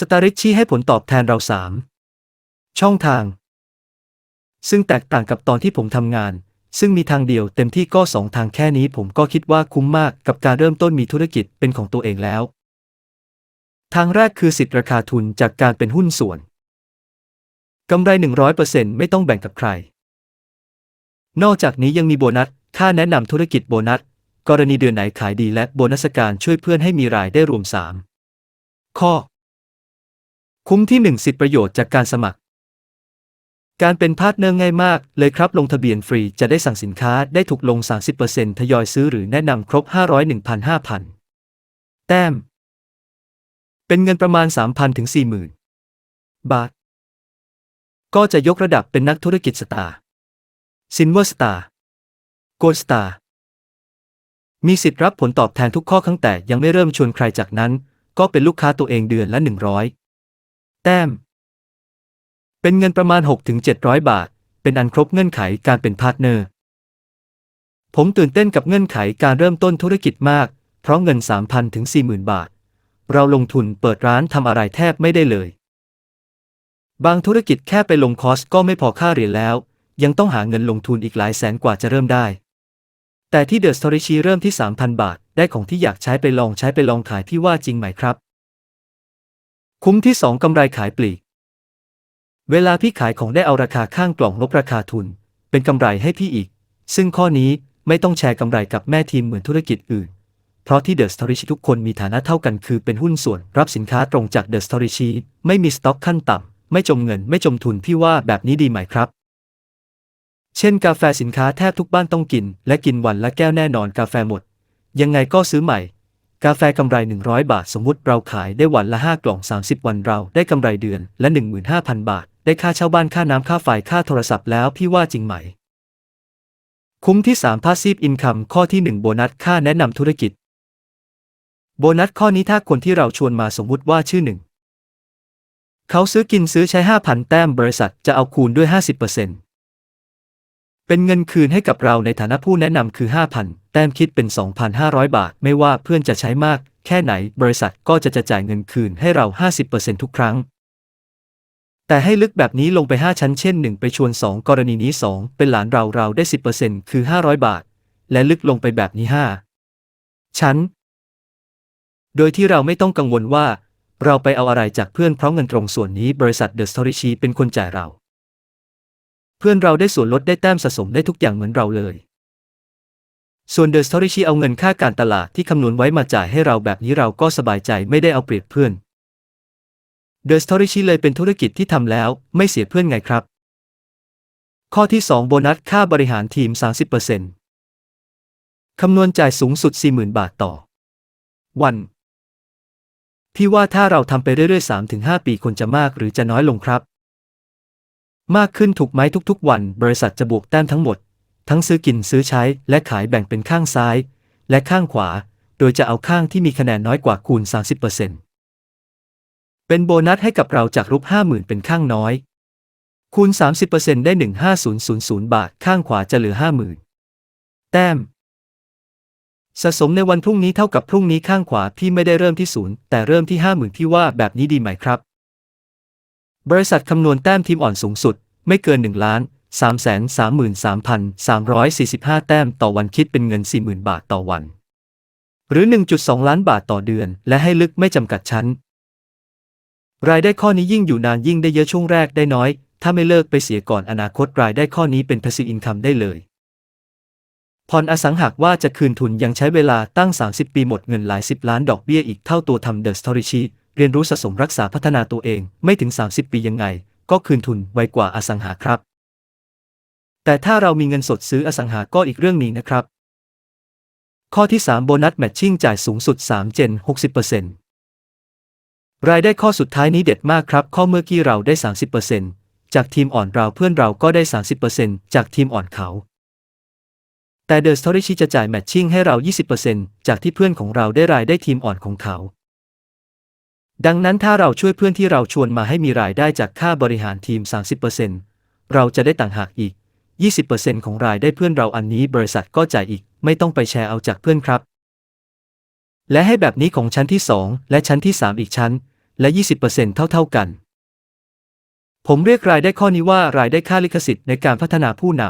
สตาริชชี้ให้ผลตอบแทนเราสามช่องทาง ซึ่งแตกต่างกับตอนที่ผมทำงาน ซึ่งมีทางเดียวเต็มที่ก็สองทางแค่นี้ผมก็คิดว่าคุ้มมากกับการเริ่มต้นมีธุรกิจเป็นของตัวเองแล้ว ทางแรกคือสิทธิราคาทุนจากการเป็นหุ้นส่วนกำไร 100%ไม่ต้องแบ่งกับใคร นอกจากนี้ยังมีโบนัส ค่าแนะนำธุรกิจโบนัส กรณีเดือนไหนขายดีและโบนัสการช่วยเพื่อนให้มีรายได้รวม 3 ข้อ คุ้มที่ 1 สิทธิประโยชน์จากการสมัคร การเป็นพาร์ทเนอร์ง่ายมากเลยครับ ลงทะเบียนฟรีจะได้สั่งสินค้าได้ถูกลง 30%ทยอยซื้อหรือแนะนำครบ 500 1,000 5,000 แต้ม เป็นเงินประมาณ 3,000ถึง40,000 บาท ก็จะยกระดับเป็นนักธุรกิจสตาร์ซินเวอร์สตาร์โกลสตาร์มีสิทธิ์รับผลตอบแทนทุกข้อตั้งแต่ยังไม่เริ่มชวนใครจากนั้น ก็เป็นลูกค้าตัวเองเดือนละ 100 แต้ม เป็นเงินประมาณ 6-700 บาท เป็นอันครบเงื่อนไขการเป็นพาร์ทเนอร์ ผมตื่นเต้นกับเงื่อนไขการเริ่มต้นธุรกิจมาก เพราะเงิน 3,000 ถึง 40,000 บาท เราลงทุนเปิดร้านทำอะไรแทบไม่ได้เลย บางธุรกิจแค่ไปลงคอร์สก็ไม่พอค่าเรียนแล้ว ยังต้องหาเงินลงทุนอีกหลายแสนกว่าจะเริ่มได้แต่ที่เดอะสตอรี่ชีเริ่มที่ 3,000 บาท ได้ของที่อยากใช้ไปลองใช้ไปลองขายพี่ว่าจริงไหมครับ คุ้มที่ 2กำไรขายปลีก เวลาพี่ขายของได้เอาราคาข้างกล่องลบราคาทุน เป็นกำไรให้พี่อีก ซึ่งข้อนี้ไม่ต้องแชร์กำไรกับแม่ทีมเหมือนธุรกิจอื่น เพราะที่เดอะสตอรี่ชีทุกคนมีฐานะเท่ากันคือเป็นหุ้นส่วนรับสินค้าตรงจากเดอะสตอรี่ชีไม่มีสต็อกขั้นต่ำไม่จมเงินไม่จมทุนพี่ว่าแบบนี้ดีไหมครับ เช่น กาแฟสินค้าแทบทุกบ้านต้องกิน และกินวันละแก้วแน่นอนกาแฟหมด ยังไงก็ซื้อใหม่ กาแฟกำไร 100 บาท สมมุติเราขายได้วันละ 5 กล่อง 30 วันเราได้กำไรเดือนละ 15,000 บาท ได้ค่าเช่าบ้านค่าน้ำค่าไฟค่าโทรศัพท์แล้วพี่ว่าจริงไหม คุ้มที่ 3 Passive Income ข้อที่ 1 โบนัสค่าแนะนำธุรกิจ โบนัสข้อนี้ถ้าคนที่เราชวนมาสมมุติว่าชื่อหนึ่ง เขาซื้อกินซื้อใช้ 5,000 แต้มบริษัทจะเอาคูณด้วย 50% เป็นเงินคืนให้กับเราในฐานะผู้แนะนำคือ 5,000 แต้มคิดเป็น 2,500 บาท ไม่ว่าเพื่อนจะใช้มากแค่ไหน บริษัทก็จะจะจ่ายเงินคืนให้เรา 50%ทุกครั้ง แต่ให้ลึกแบบนี้ลงไป 5 ชั้นเช่น 1 ไปชวน 2 กรณีนี้ 2 เป็นหลานเราเราได้ 10%คือ 500 บาท และลึกลงไปแบบนี้ 5 ชั้น โดยที่เราไม่ต้องกังวลว่า เราไปเอาอะไรจากเพื่อนเพราะเงินตรงส่วนนี้บริษัทเดอะสตอรี่ชีเป็นคนจ่ายเรา เพื่อนเราได้ส่วนลดได้แต้มสะสมได้ทุกอย่างเหมือนเราเลย ส่วนเดอะสตอรี่ชีเอาเงินค่าการตลาดที่คำนวณไว้มาจ่ายให้เราแบบนี้เราก็สบายใจไม่ได้เอาเปรียบเพื่อนเดอะสตอรี่ชีเลยเป็นธุรกิจที่ทำแล้วไม่เสียเพื่อนไงครับ ข้อที่ 2 โบนัสค่าบริหารทีม 30%คำนวณจ่ายสูงสุด 40,000 บาทต่อ วันพี่ว่าถ้าเราทำไปเรื่อยๆ3-5 ปีคนจะมากหรือจะน้อยลงครับ มากขึ้นถูกไหมทุกๆ วัน บริษัทจะบวกแต้มทั้งหมด ทั้งซื้อกินซื้อใช้และขายแบ่งเป็นข้างซ้าย และข้างขวา โดยจะเอาข้างที่มีคะแนนน้อยกว่าคูณ 30%เป็นโบนัสให้กับเราจากรูป50,000 เป็นข้างน้อย คูณ 30%ได้ 15000 บาท ข้างขวาจะเหลือ 50,000 แต้มสะสมในวันพรุ่งนี้เท่ากับพรุ่งนี้ข้างขวาพี่ไม่ได้เริ่มที่ศูนย์แต่เริ่มที่50,000พี่ว่าแบบนี้ดีไหมครับ บริษัทคำนวณแต้มทีมอ่อนสูงสุด ไม่เกิน 1 ล้าน333,345 แต้มต่อวันคิดเป็นเงิน 40,000 บาทต่อวัน หรือ 1.2 ล้านบาทต่อเดือน และให้ลึกไม่จำกัดชั้น รายได้ข้อนี้ยิ่งอยู่นานยิ่งได้เยอะช่วงแรกได้น้อย ถ้าไม่เลิกไปเสียก่อนอนาคตรายได้ข้อนี้เป็น passive income ได้เลยผ่อนอสังหากว่าจะคืนทุนยังใช้เวลาตั้ง 30 ปีหมดเงินหลายสิบล้านดอกเบี้ยอีกเท่าตัวทำ The Story Sheet เรียนรู้สะสมรักษาพัฒนาตัวเองไม่ถึง 30 ปียังไง ก็คืนทุนไวกว่าอสังหาครับ แต่ถ้าเรามีเงินสดซื้ออสังหาก็อีกเรื่องนี้นะครับ ข้อที่ 3 โบนัสแมทชิ่งจ่ายสูงสุด 3 เจน 60%รายได้ข้อสุดท้ายนี้เด็ดมากครับ ข้อเมื่อกี้เราได้ 30%จากทีมอ่อนเราเพื่อนเราก็ได้ 30%จากทีมอ่อนเขาแต่ The Story Sheet จะจ่ายแมทชิ่งให้เรา 20%จากที่เพื่อนของเราได้รายได้ทีมอ่อนของเขา ดังนั้นถ้าเราช่วยเพื่อนที่เราชวนมาให้มีรายได้จากค่าบริหารทีม 30%เราจะได้ต่างหากอีก 20%ของรายได้เพื่อนเราอันนี้บริษัทก็จ่ายอีก ไม่ต้องไปแชร์เอาจากเพื่อนครับ และให้แบบนี้ของชั้นที่ 2 และชั้นที่ 3 อีกชั้น และ 20%เท่า ๆกัน ผมเรียกรายได้ข้อนี้ว่ารายได้ค่าลิขสิทธิ์ในการพัฒนาผู้น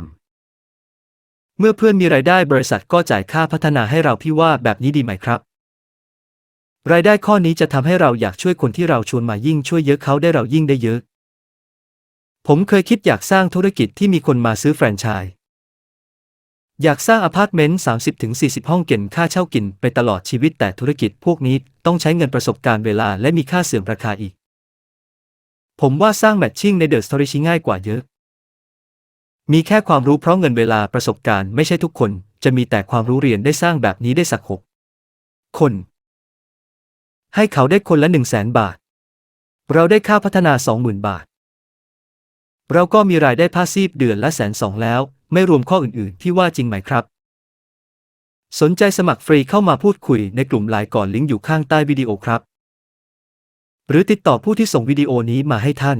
ำเมื่อเพื่อนมีรายได้บริษัทก็จ่ายค่าพัฒนาให้เราพี่ว่าแบบนี้ดีไหมครับ รายได้ข้อนี้จะทำให้เราอยากช่วยคนที่เราชวนมายิ่งช่วยเยอะเขาได้เรายิ่งได้เยอะ ผมเคยคิดอยากสร้างธุรกิจที่มีคนมาซื้อแฟรนไชส์อยากสร้างอพาร์ตเมนต์30-40 ห้องเก็บค่าเช่ากินไปตลอดชีวิตแต่ธุรกิจพวกนี้ต้องใช้เงินประสบการณ์เวลาและมีค่าเสื่อมราคาอีก ผมว่าสร้างแมทชิ่งในเดอะสตอรี่ง่ายกว่าเยอะ มีแค่ความรู้เพราะเงินเวลาประสบการณ์ไม่ใช่ทุกคน จะมีแต่ความรู้เรียนได้สร้างแบบนี้ได้สักหกคน ให้เขาได้คนละหนึ่งแสนบาท เราได้ค่าพัฒนาสองหมื่นบาท เราก็มีรายได้พาสซีฟเดือนละแสนสองแล้ว ไม่รวมข้ออื่นๆ ที่ว่าจริงไหมครับ สนใจสมัครฟรีเข้ามาพูดคุยในกลุ่มไลน์ก่อนลิงก์อยู่ข้างใต้วิดีโอครับ หรือติดต่อผู้ที่ส่งวิดีโอนี้มาให้ท่าน